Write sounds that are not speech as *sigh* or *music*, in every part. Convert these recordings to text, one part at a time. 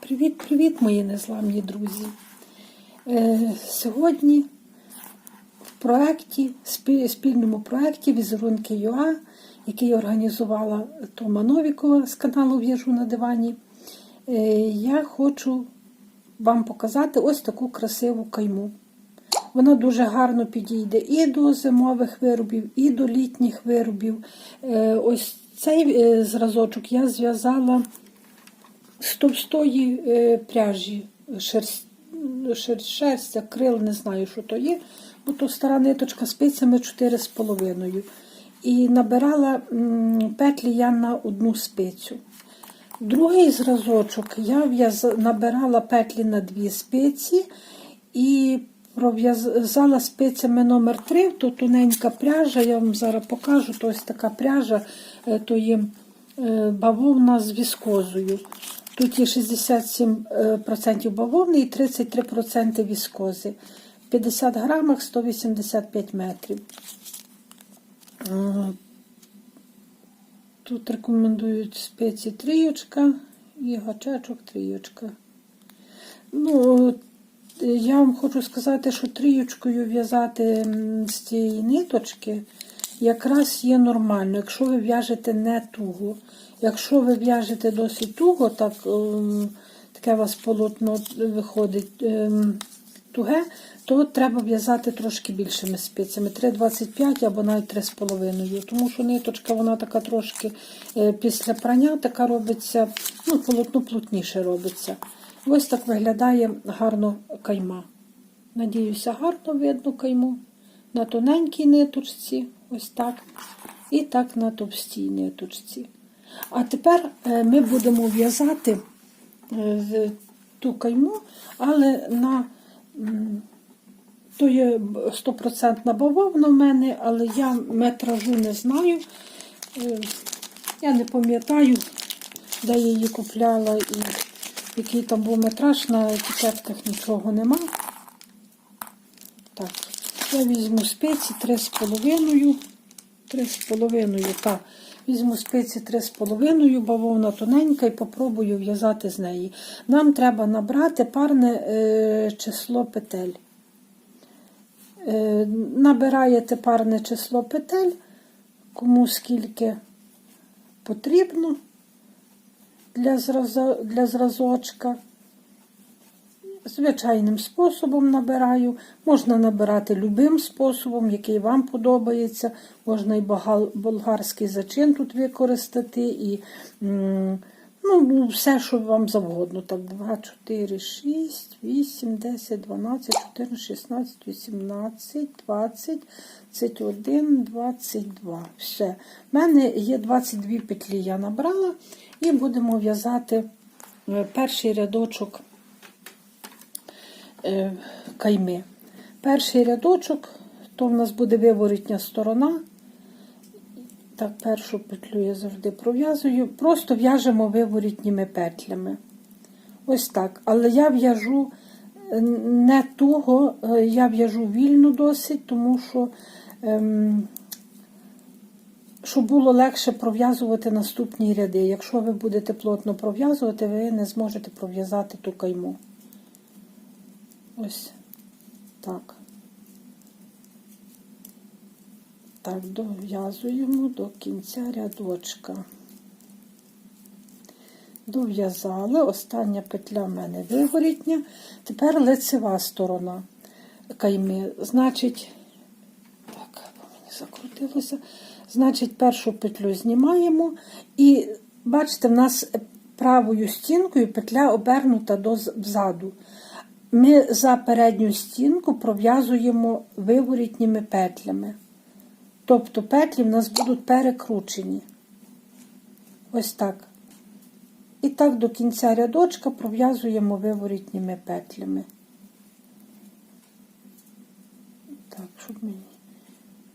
Привіт-привіт, мої незламні друзі! Е, сьогодні в проєкті, спільному проєкті Візерунки ЮА, який організувала Тома Новікова з каналу В'яжу на дивані, е, я хочу вам показати ось таку красиву кайму. Вона дуже гарно підійде і до зимових виробів, і до літніх виробів. Е, Ось цей е, зразочок я зв'язала з товстої е, пряжі, шерсть, шер, шерсть, акрил, не знаю, що то є, бо то стара ниточка спицями 4,5. І набирала петлі я на одну спицю. Другий зразочок я набирала петлі на дві спиці і пров'язала спицями номер 3 то тоненька пряжа, я вам зараз покажу, то ось така пряжа, е, то є е, бавовна з віскозою. Тут є 67% бавовни і 33% віскози. 50 грамах 185 метрів. Е, Тут рекомендують спеці трійочка і гачечок трійочка. Ну, е, я вам хочу сказати, що трієчкою в'язати з цієї ниточки якраз є нормально, якщо ви в'яжете не туго. Якщо ви в'яжете досить туго, так, ем, таке у вас полотно виходить ем, туге, то треба в'язати трошки більшими спицями. 3,25 або навіть 3,5. Тому що ниточка вона така трошки е, після прання така робиться, ну, полотно плотніше робиться. Ось так виглядає гарно кайма. Надіюся, гарно видно кайму. На тоненькій ниточці, ось так. І так на товстій ниточці. А тепер е, ми будемо в'язати е, ту кайму, але на то є б- стопроцентна бавовна в мене, але я метражу не знаю. Е, Я не пам'ятаю, де я її купляла і який там був метраж, на етикетках нічого нема. Так, я візьму спиці 3,5. 3,5, так. Візьму спиці 3,5, бавовна тоненька і попробую в'язати з неї. Нам треба набрати парне е, число петель. Е, набираєте парне число петель, кому скільки потрібно для, зразо, для зразочка. Звичайним способом набираю. Можна набирати любим способом, який вам подобається. Можна і болгарський зачин тут використати, і ну, все, що вам завгодно. Так, 2, 4, 6, 8, 10, 12, 14, 16, 18, 20, 21, 22. Все. У мене є 22 петлі, я набрала, і будемо в'язати е, перший рядочок кайми. Перший рядочок, то в нас буде виворітня сторона. Так, першу петлю я завжди пров'язую. Просто в'яжемо виворітніми петлями. Ось так. Але я в'яжу е, не туго, е, я в'яжу вільно досить, тому що, ем, щоб було легше пров'язувати наступні ряди. Якщо ви будете плотно пров'язувати, ви не зможете пров'язати ту кайму. Ось так. Так, дов'язуємо до кінця рядочка. Дов'язали, остання петля в мене вигорітня. Тепер лицева сторона кайми. Значить, так, мені закрутилося. Значить, першу петлю знімаємо. І бачите, в нас правою стінкою петля обернута до ззаду. Ми за передню стінку пров'язуємо виворітніми петлями. Тобто петлі в нас будуть перекручені. Ось так. І так до кінця рядочка пров'язуємо виворітніми петлями. Так, щоб мені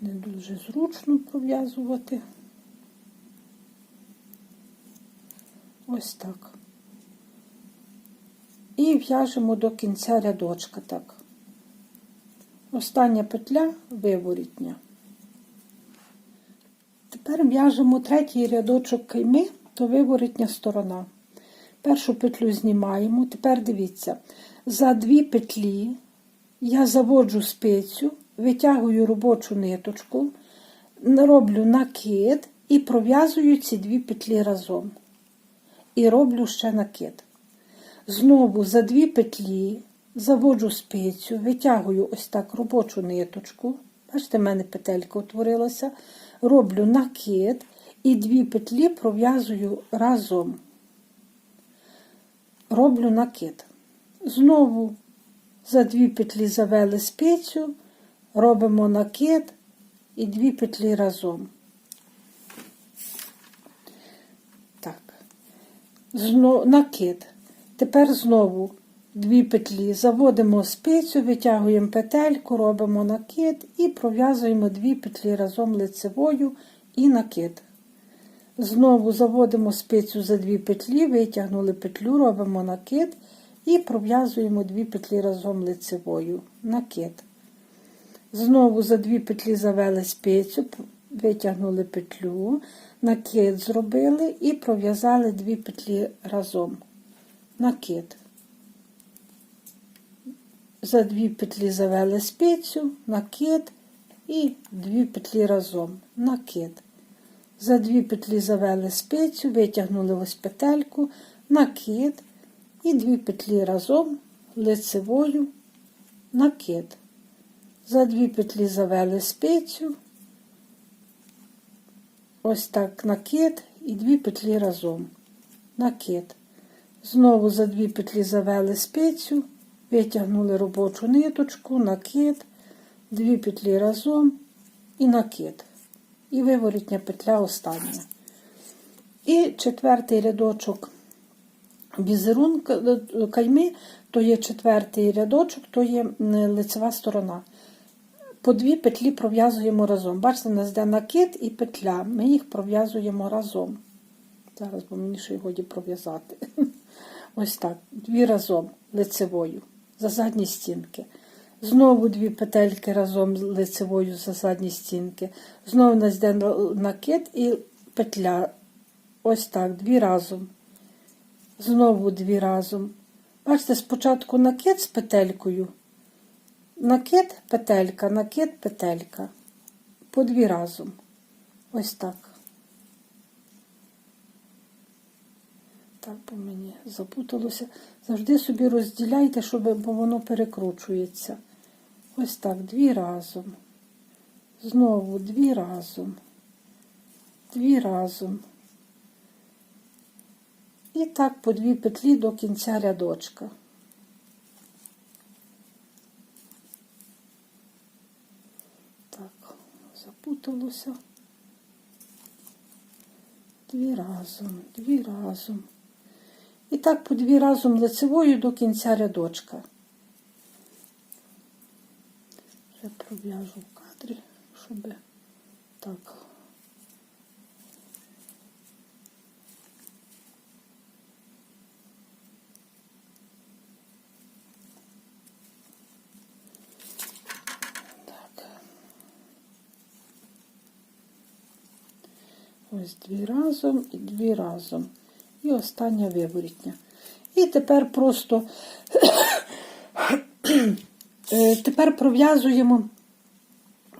не дуже зручно пров'язувати. Ось так. І в'яжемо до кінця рядочка так. Остання петля виворітня. Тепер в'яжемо третій рядочок кайми, то виворітня сторона. Першу петлю знімаємо. Тепер дивіться, за дві петлі я заводжу спицю, витягую робочу ниточку, роблю накид і пров'язую ці дві петлі разом. І роблю ще накид. Знову за дві петлі заводжу спицю, витягую ось так робочу ниточку. Бачите, в мене петелька утворилася. Роблю накид і дві петлі пров'язую разом. Роблю накид. Знову за дві петлі завели спицю, робимо накид і дві петлі разом. Так. Зно... Накид. Тепер знову дві петлі заводимо спицю, витягуємо петельку, робимо накид і пров'язуємо дві петлі разом лицевою і накид. Знову заводимо спицю за дві петлі, витягнули петлю, робимо накид і пров'язуємо дві петлі разом лицевою. Накид. Знову за дві петлі завели спицю, витягнули петлю, накид зробили і пров'язали дві петлі разом. Накид. За дві петлі завели спицю, накид і дві петлі разом. Накид. За дві петлі завели спицю, витягнули ось петельку, накид і дві петлі разом лицевою накид. За дві петлі завели спицю, ось так накид і дві петлі разом. Накид. Знову за дві петлі завели спицю, витягнули робочу ниточку, накид, дві петлі разом і накид. І виворітня петля остання. І четвертий рядочок візерунка кайми, то є четвертий рядочок, то є лицева сторона. По дві петлі пров'язуємо разом. Бачите, у нас йде накид і петля. Ми їх пров'язуємо разом. Зараз, бо мені ще й годі пров'язати. *laughs* Ось так. Дві разом лицевою за задні стінки. Знову дві петельки разом лицевою за задні стінки. Знову у накид і петля. Ось так, дві разом. Знову дві разом. Бачите, спочатку накид з петелькою. Накид, петелька, накид, петелька. По дві разом. Ось так. Так, бо мені запуталося. Завжди собі розділяйте, щоб, бо воно перекручується. Ось так, дві разом. Знову дві разом. Дві разом. І так по дві петлі до кінця рядочка. Так, запуталося. Дві разом, дві разом. І так по дві разом лицевою до кінця рядочка. Вже пров'яжу в кадрі, щоб так. Так. Ось дві разом і дві разом. І остання виворітня. І тепер просто *coughs* е, тепер пров'язуємо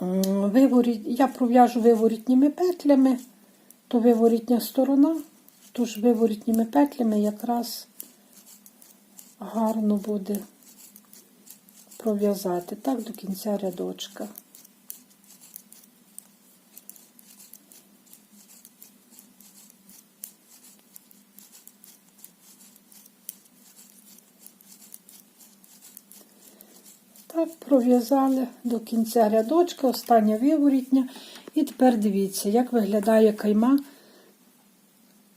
виворіт, я пров'яжу виворітніми петлями, то виворітня сторона, тож виворітніми петлями якраз гарно буде пров'язати так до кінця рядочка. Так, пров'язали до кінця рядочка, остання виворітня. І тепер дивіться, як виглядає кайма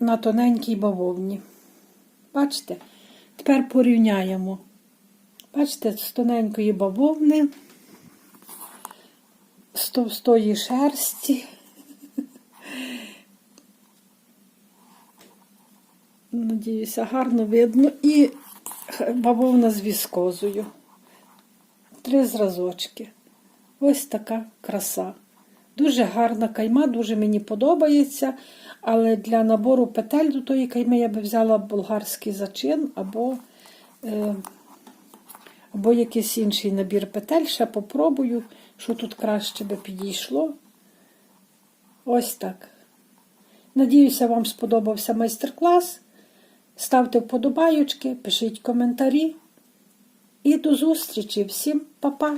на тоненькій бавовні. Бачите? Тепер порівняємо. Бачите, з тоненької бавовни, з товстої шерсті. Надіюся, гарно видно. І бавовна з віскозою три зразочки. Ось така краса. Дуже гарна кайма, дуже мені подобається. Але для набору петель до тої кайми я би взяла болгарський зачин або, е, або якийсь інший набір петель. Ще попробую, що тут краще би підійшло. Ось так. Надіюся, вам сподобався майстер-клас. Ставте вподобайочки, пишіть коментарі. І до зустрічі. Всім па-па!